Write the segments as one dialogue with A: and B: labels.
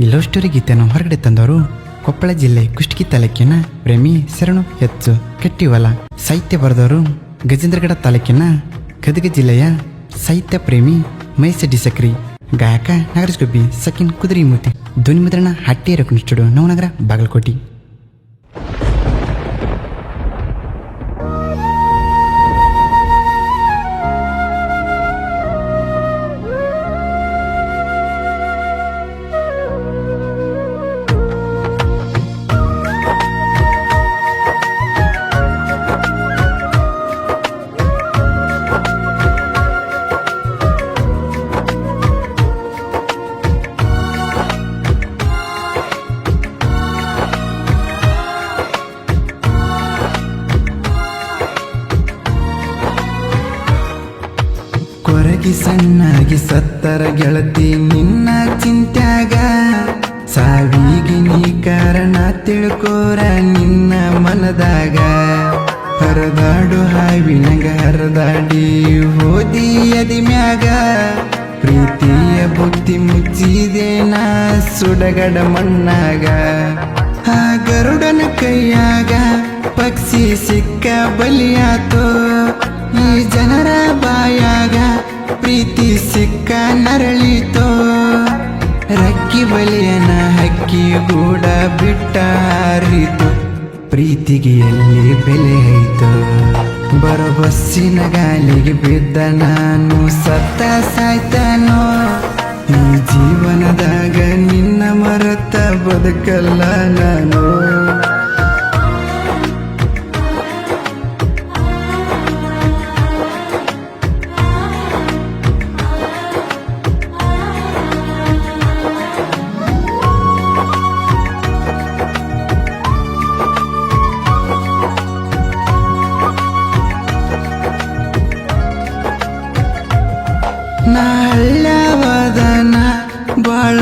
A: ಈ love story ಗೀತೆಯನ್ನು ಹೊರಗಡೆ ತಂದವರು ಕೊಪ್ಪಳ ಜಿಲ್ಲೆ ಕುಷ್ಟಗಿ ತಾಲೂಕಿನ ಪ್ರೇಮಿ ಶರಣು ಹೆಚ್ಚು ಕಟ್ಟಿವಲ ಸಾಹಿತ್ಯ ಬರೆದವರು ಗಜೇಂದ್ರಗಡ ತಾಲೂಕಿನ ಗದಗ ಜಿಲ್ಲೆಯ ಸಾಹಿತ್ಯ ಪ್ರೇಮಿ ಡಿ ಸಕ್ರಿ ಗಾಯಕ ನಾಗರಾಜ್ ಗುಬ್ಬಿ ಸಕಿನ್ ಕುದುರಿ ಮೂತಿ ಧ್ವನಿ ಮುದ್ರಣ ಹಟ್ಟಿ ರೆಕಾರ್ಡ್ ಸ್ಟುಡಿಯೋ ನವನಗರ ಬಾಗಲಕೋಟಿ. ಕೊರಗಿ ಸಣ್ಣಾಗಿ ಸತ್ತರ ಗೆಳತಿ ನಿನ್ನ ಚಿಂತ್ಯಾಗ. ಸಾವಿಗೆ ನೀ ಕಾರಣ ತಿಳ್ಕೋರ ನಿನ್ನ ಮನದಾಗ. ಹರದಾಡು ಹಾವಿನಗ ಹರದಾಡಿ ಹೋದಿ ಅದಿ ಮ್ಯಾಗ. ಪ್ರೀತಿಯ ಬುದ್ಧಿ ಮುಚ್ಚಿದೇನ ಸುಡಗಡ ಮಣ್ಣಾಗ. ಆ ಗರುಡನ ಕೈಯಾಗ ಪಕ್ಷಿ ಸಿಕ್ಕ ಬಲಿಯಾತೋ. ಈ ಜನರ ಬಾಯಾಗ ಪ್ರೀತಿ ಸಿಕ್ಕ ನರಳಿತೋ, ರಕ್ಕಿ ಬಲಿಯನ ಹಕ್ಕಿ ಕೂಡ ಬಿಟ್ಟ ಹರಿತು ಪ್ರೀತಿಗೆ ಎಲ್ಲಿ ಬೆಲೆ ಆಯ್ತು ಬಸ್ಸಿನ ಗಾಲಿಗೆ ಬಿದ್ದ ನಾನು ಸತ್ತ ಸಾಯ್ತಾನೋ? ಈ ಜೀವನದಾಗ ನಿನ್ನ ಮರತ ಬದುಕಲ್ಲ ನಾನು. ನಾ ಹಳ್ಳ್ಯಾವಾದನ ಬಾಳ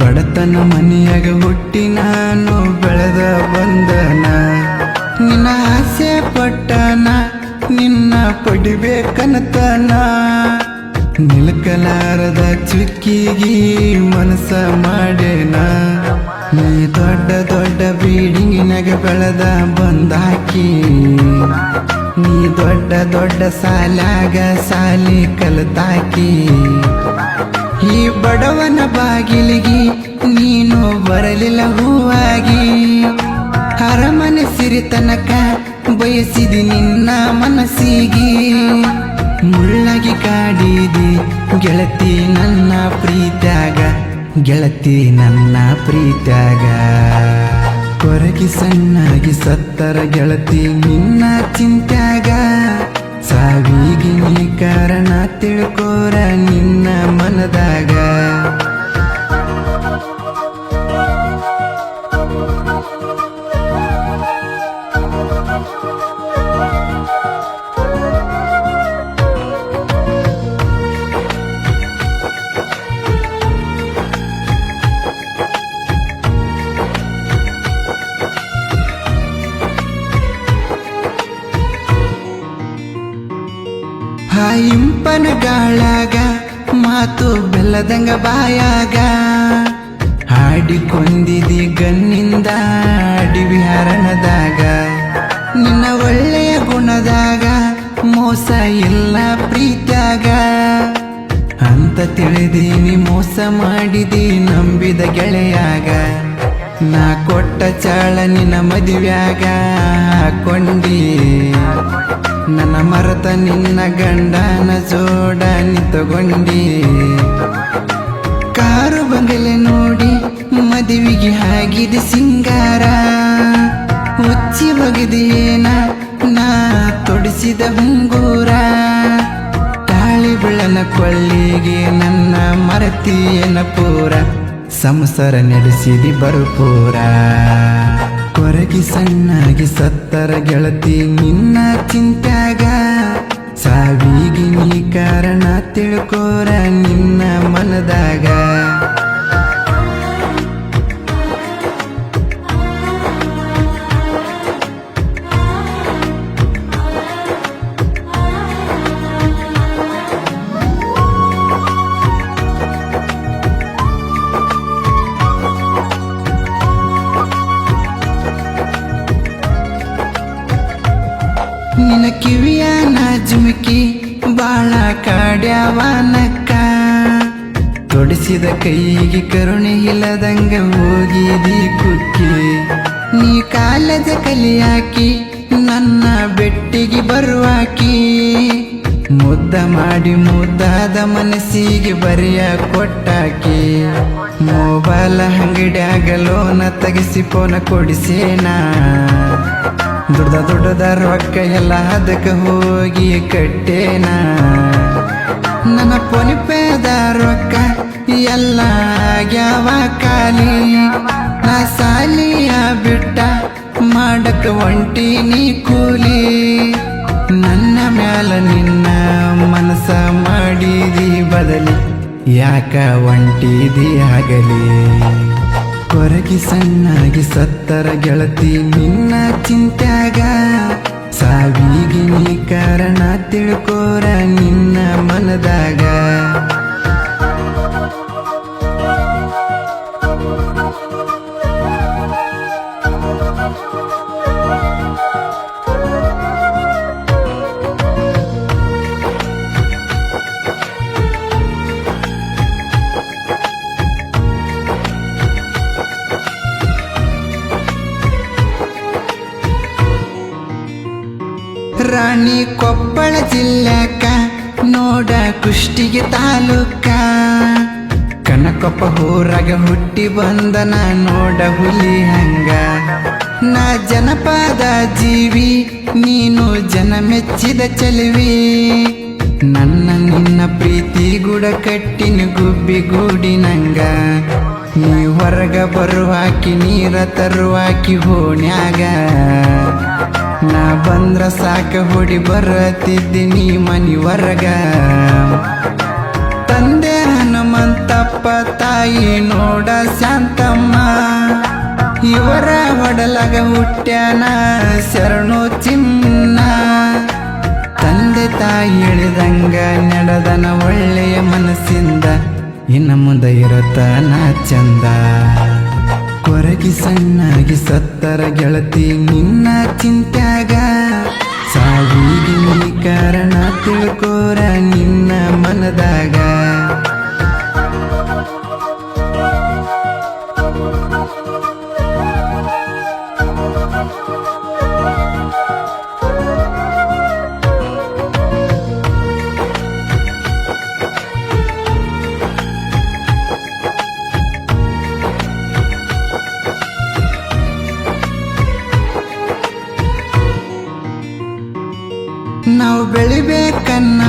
A: ಬಡತನ ಮನೆಯಾಗ ಹುಟ್ಟಿ ನಾನು ಬೆಳೆದ ಬಂದನ ನಿನ್ನ ಆಸೆ ಪಟ್ಟನ ನಿನ್ನ ಪಡಿಬೇಕನತನ ನಿಲ್ಕಲಾರದ ಚುಕ್ಕಿಗಿ ಮನಸ ಮಾಡೇನ ನೀ ದೊಡ್ಡ ದೊಡ್ಡ ಬೀಡಿಂಗಿನಾಗ ಬೆಳೆದ ಬಂದಾಕಿ. ನೀ ದೊಡ್ಡ ದೊಡ್ಡ ಸಾಲಾಗ ಸಾಲಿ ಕಲಿತಾಕಿ. ಈ ಬಡವನ ಬಾಗಿಲಿಗೆ ನೀನು ಬರಲಿಲ್ಲ ಹೂವಾಗಿ. ಅರಮನೆ ಸಿರಿತನಕ ಬಯಸಿದಿ ನಿನ್ನ ಮನಸ್ಸಿಗೆ. ಮುಳ್ಳಾಗಿ ಕಾಡಿದಿ ಗೆಳತಿ ನನ್ನ ಪ್ರೀತ್ಯಾಗ, ಗೆಳತಿ ನನ್ನ ಪ್ರೀತ್ಯಾಗ. ಕೊರಗಿ ಸಣ್ಣಾಗಿ ಸತ್ತರ ಗೆಳತಿ ನಿನ್ನ ಚಿಂತ್ಯಾಗ. ನಿನ್ನ ಮನದಾಗ ಗಾಳಾಗ, ಮಾತು ಬೆಲ್ಲದಂಗ ಬಾಯಾಗ. ಹಾಡಿಕೊಂಡಿದಿ ಗನ್ನಿಂದ ಅಡಿವಿ ಹರಣದಾಗ ನಿನ್ನ ಒಳ್ಳೆಯ ಗುಣದಾಗ ಮೋಸ ಇಲ್ಲ ಪ್ರೀತ್ಯಾಗ. ಅಂತ ತಿಳಿದೀನಿ, ಮೋಸ ಮಾಡಿದಿ ನಂಬಿದ ಗೆಳೆಯಾಗ. ನಾ ಕೊಟ್ಟ ಚಾಳ ನಿನ್ನ ಮದುವ್ಯಾಗ ಹಾಕೊಂಡಿ ನನ್ನ ಮರತ ನಿನ್ನ ಗಂಡನ ಜೋಡನಿ ತಗೊಂಡಿ ಕಾರು ಬಂಗಲೆ ನೋಡಿ ಮದುವೆಗೆ ಆಗಿದೆ ಸಿಂಗಾರ. ಹುಚ್ಚಿ ಬಗೆದೇನ ನಾ ತೊಡಿಸಿದ ಹುಂಗೂರ ತಾಳಿ ಬೆಳನ ಕೊಳ್ಳಿಗೆ ನನ್ನ ಮರತಿಯನ ಪೂರ. ಸಂಸಾರ ನಡೆಸಿದಿ ಬರುಪೂರ. ಕೊರಗಿ ಸಣ್ಣಾಗಿ ಸತ್ತರ ಗೆಳತಿ ನಿನ್ನ ಚಿಂತ್ಯಾಗ. ಸಾವಿಗೆ ನೀ ಕಾರಣ ತಿಳ್ಕೋರ ನಿನ್ನ ಮನದಾಗ. ಬಾಳ ಕಾಡ್ಯಾವನಕ್ಕ. ತೊಡಿಸಿದ ಕೈಗೆ ಕರುಣೆ ಇಲ್ಲದಂಗ ಹೋಗಿದಿ ಕುಕ್ಕಿ. ನೀ ಕಾಲದ ಕಲಿಯಾಕಿ, ನನ್ನ ಬೆಟ್ಟಿಗೆ ಬರುವಾಕಿ. ಮುದ್ದ ಮಾಡಿ ಮುದ್ದಾದ ಮನಸ್ಸಿಗೆ ಬರೆಯ ಕೊಟ್ಟಾಕಿ. ಮೊಬೈಲ್ ಅಂಗಡಿಯಾಗ ಲೋನ ತೆಗೆಸಿ ಫೋನ ಕೊಡಿಸೇನಾ? ದುಡ್ದ ದೊಡ್ಡ ರೊಕ್ಕ ಎಲ್ಲ ಅದಕ್ಕೆ ಹೋಗಿ ಕಟ್ಟೇನ. ನನ್ನ ಪೊನಿಪೇದ ರೊಕ್ಕ ಎಲ್ಲ ಯಾವ ಖಾಲಿ. ನಾ ಸಾಲಿಯ ಬಿಟ್ಟ ಮಾಡಕ ಒಂಟಿನಿ ಕೂಲಿ. ನನ್ನ ಮ್ಯಾಲ ನಿನ್ನ ಮನಸ ಮಾಡಿದಿ ಬದಲಿ. ಯಾಕ ಒಂಟಿದಿ ಆಗಲಿ? ಕೊರಗಿ ಸಣ್ಣಾಗಿ ಸತ್ತರ ಗೆಳತಿ ನಿನ್ನ ಚಿಂತ್ಯಾಗ. ಸಾವಿಗೆ ನೀ ಕಾರಣ ತಿಳ್ಕೋರ ನಿನ್ನ ಮನದಾಗ. ಕುಷ್ಟಿಗೆ ತಾಲೂಕ. ಕನಕೊಪ್ಪ ಹೋರಾಗ ಹುಟ್ಟಿ ಬಂದನ ನೋಡ ಹುಲಿ ಹಂಗ. ನಾ ಜನಪದ ಜೀವಿ, ನೀನು ಜನ ಮೆಚ್ಚಿದ ಚೆಲುವಿ. ನನ್ನ ನಿನ್ನ ಪ್ರೀತಿ ಗುಡ ಕಟ್ಟಿನ ಗುಬ್ಬಿ ಗೂಡಿನಂಗ. ನೀ ಹೊರಗ ಬರುವಾಕಿ ನೀರ ತರುವಾಕಿ ಹೋಣ್ಯಾಗ. ನಾ ಬಂದ್ರ ಸಾಕ ಹೊಡಿ ಬರತಿದ್ದೀನಿ ಮನಿ ಹೊರಗ ತಂದೆ ಹನುಮಂತಪ್ಪ, ತಾಯಿ ನೋಡ ಶಾಂತಮ್ಮ. ಇವರ ಹೊಡಲಗ ಹುಟ್ಟ್ಯಾನ ಶರಣು ಚಿನ್ನ. ತಂದೆ ತಾಯಿ ಹೇಳಿದಂಗ ನಡೆದನ ಒಳ್ಳೆಯ ಮನಸ್ಸಿಂದ ಇನ್ನು ಮುಂದೆ ನಾ ಚಂದ. ಕೊರಗಿ ಸಣ್ಣಾಗಿ ಸತ್ತರ ಗೆಳತಿ ನಿನ್ನ ನೀ ಕಾರಣ ತಿಳ್ಕೋರ ನಿನ್ನ ಮನದಾಗ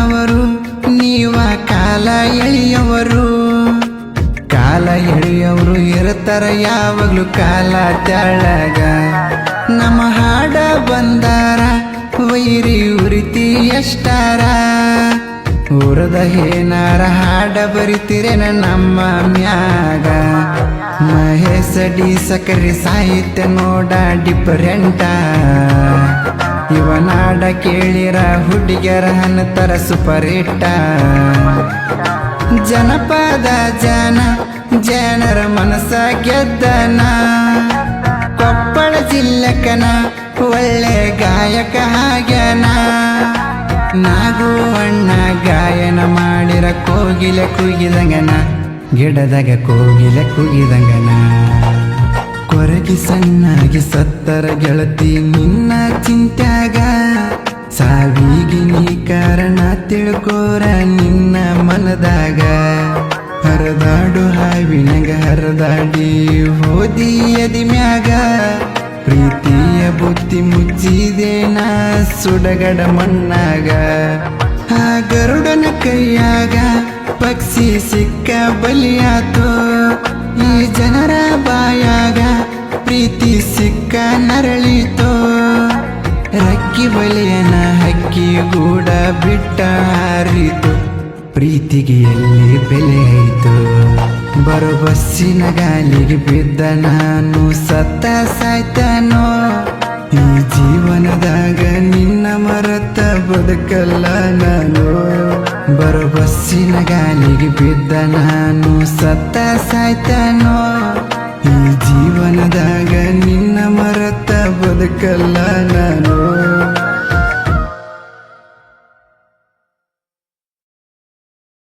A: ಬೆಳಿಬೇಕನ್ನವರು ನೀವ ಕಾಲ ಎಳೆಯವರು. ಕಾಲ ಎಳೆಯವರು ಇರ್ತಾರ ಯಾವಾಗ್ಲೂ ಕಾಲ ತೆಳಗ. ನಮ್ಮ ಹಾಡ ಬಂದಾರ, ವೈರಿ ಉರಿತಿ ಎಷ್ಟಾರ. ಊರದ ಏನಾರ ಹಾಡ ಬರಿತಿರೇನ ನಮ್ಮ ಮ್ಯಾಗ. ಮಹೇಶ ಡಿ ಸಕರಿ ಸಾಹಿತ್ಯ ನೋಡ ಡಿಫರೆಂಟ ಇವನಾಡ ಕೇಳಿರ ಹುಡುಗಿಯರ ನಂತರ ಸೂಪರ್ ಹಿಟ್ಟ ಜನಪದ ಜನ, ಜನರ ಮನಸ ಗೆದ್ದನ. ಕೊಪ್ಪಳ ಜಿಲ್ಲಕನ ಒಳ್ಳೆ ಗಾಯಕ ಹಾಗ್ಯನ ನಾಗುವಣ್ಣ ಗಾಯನ ಮಾಡಿರ ಕೋಗಿಲ ಕುಗಿದಂಗನ. ಗಿಡದಾಗ ಕೋಗಿಲ ಕುಗಿದಂಗನ. ಕೊರಗಿ ಸಣ್ಣಾಗಿ ಸತ್ತರ ಗೆಳತಿ ನಿನ್ನ ಚಿಂತ್ಯಾಗ ಸಾವಿಗೆ ನೀ ಕಾರಣ ತಿಳ್ಕೋರ ನಿನ್ನ ಮನದಾಗ. ಹರದಾಡು ಹಾವಿನಗ ಹರದಾಡಿ ಹೋದಿ ಎದಿ ಮ್ಯಾಗ. ಪ್ರೀತಿಯ ಬುತ್ತಿ ಮುಚ್ಚಿದೇನ ಸುಡಗಡ ಮಣ್ಣಾಗ. ಆ ಗರುಡನ ಕೈಯಾಗ ಪಕ್ಷಿ ಸಿಕ್ಕ ಬಲಿಯಾತು. ಈ ಜನರ ಬಾಯಾಗ ಪ್ರೀತಿ ಸಿಕ್ಕ ನರಳಿತೋ. ರಕ್ಕಿ ಬಲಿಯನ ಹಕ್ಕಿ ಕೂಡ ಬಿಟ್ಟ ಹರಿತು. ಪ್ರೀತಿಗೆ ಎಲ್ಲಿ ಬೆಲೆ ಆಯಿತು. ಬರೋ ಬಸ್ಸಿನ ಗಾಲಿಗೆ ಬಿದ್ದ ನಾನು ಸತ್ತ ಸಾಯ್ತಾನೋ? ಈ ಜೀವನದಾಗ ನಿನ್ನ ಮರತ ಬದುಕಲ್ಲ ನಾನು. ಬರೋ ಬಸ್ಸಿನ ಗಾಲಿಗೆ ಬಿದ್ದ ನಾನು ಸತ್ತ ಸಾಯ್ತಾನೋ? ಈ ಜೀವನದಾಗ ನಿನ್ನ ಮರತ ಬದುಕಲ್ಲ ನಾನು